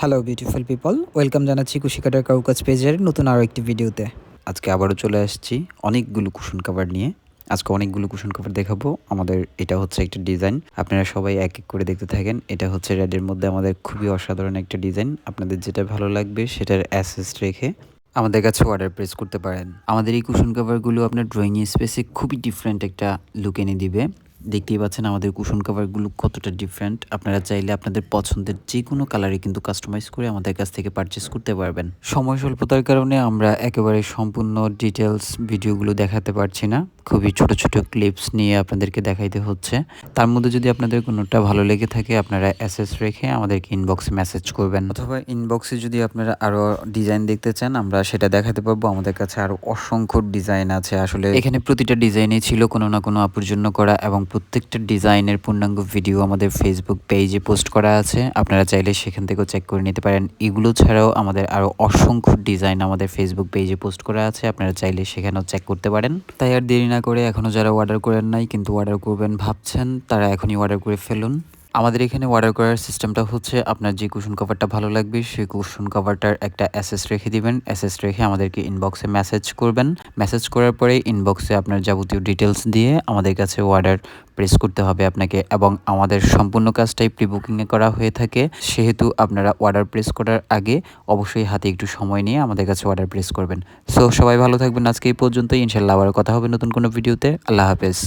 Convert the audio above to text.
Hello beautiful people welcome জানাচ্ছি কুশিকাটার কাউকাজ পেজের নতুন আরও একটি ভিডিওতে আজকে আবারও চলে আসছি অনেকগুলো কুশন কাভার নিয়ে। আজকে অনেকগুলো কুশন কাভার দেখাবো। আমাদের এটা হচ্ছে একটা ডিজাইন আপনারা সবাই এক এক করে দেখতে থাকেন। এটা হচ্ছে রেডের মধ্যে আমাদের খুবই অসাধারণ একটা ডিজাইন আপনাদের যেটা ভালো লাগবে সেটার অ্যাসেস রেখে আমাদের কাছে অর্ডার প্রেস করতে পারেন। আমাদের এই কুশন কাভারগুলো আপনার ড্রয়িং স্পেসে খুবই ডিফারেন্ট একটা লুক এনে দিবে। দেখতেই পাচ্ছেন আমাদের কুশন কাভারগুলো কতটা ডিফারেন্ট আপনারা চাইলে আপনাদের পছন্দের যে কোনো কালারে কিন্তু কাস্টমাইজ করে আমাদের কাছ থেকে পারচেস করতে পারবেন। সময় স্বল্পতার কারণে আমরা একেবারে সম্পূর্ণ ডিটেলস ভিডিওগুলো দেখাতে পারছি না। খুবই ছোট ছোট ক্লিপস নিয়ে আপনাদেরকে দেখাইতে হচ্ছে। তার মধ্যে যদি আপনাদের কোনোটা ভালো লেগে থাকে, আপনারা অ্যাসেস রেখে আমাদেরকে ইনবক্সে মেসেজ করবেন। অথবা ইনবক্সে যদি আপনারা আরও ডিজাইন দেখতে চান, আমরা সেটা দেখাতে পারব। আমাদের কাছে আরও অসংখ্য ডিজাইন আছে। আসলে এখানে প্রতিটা ডিজাইনই ছিল কোনো না কোনো আপুর করা এবং প্রত্যেকটা ডিজাইনের পূর্ণাঙ্গ ভিডিও আমাদের ফেসবুক পেজে পোস্ট করা আছে। আপনারা চাইলে সেখান থেকেও চেক করে নিতে পারেন। এগুলো ছাড়াও আমাদের আরও অসংখ্য ডিজাইন আমাদের ফেসবুক পেজে পোস্ট করা আছে। আপনারা চাইলে সেখানেও চেক করতে পারেন। তাই আর দেরি না করে এখনও যারা অর্ডার করেন নাই কিন্তু অর্ডার করবেন ভাবছেন, তারা এখনই অর্ডার করে ফেলুন। আমাদের এখানে অর্ডার করার সিস্টেমটা হচ্ছে আপনার যে কুশন কভারটা ভালো লাগবে, সেই কুশন কভারটার একটা অ্যাসেস রেখে দিবেন। অ্যাসেস রেখে আমাদেরকে ইনবক্সে মেসেজ করবেন। মেসেজ করার পরে ইনবক্সে আপনার যাবতীয় ডিটেলস দিয়ে আমাদের কাছে অর্ডার প্রেস করতে হবে আপনাকে এবং আমাদের সম্পূর্ণ কাজটাই প্রি বুকিংয়ে করা হয়ে থাকে। সেহেতু আপনারা অর্ডার প্রেস করার আগে অবশ্যই হাতে একটু সময় নিয়ে আমাদের কাছে অর্ডার প্রেস করবেন। সো সবাই ভালো থাকবেন আজকে এই পর্যন্তই। ইনশাল্লাহ আবার কথা হবে নতুন কোনো ভিডিওতে আল্লাহ হাফেজ।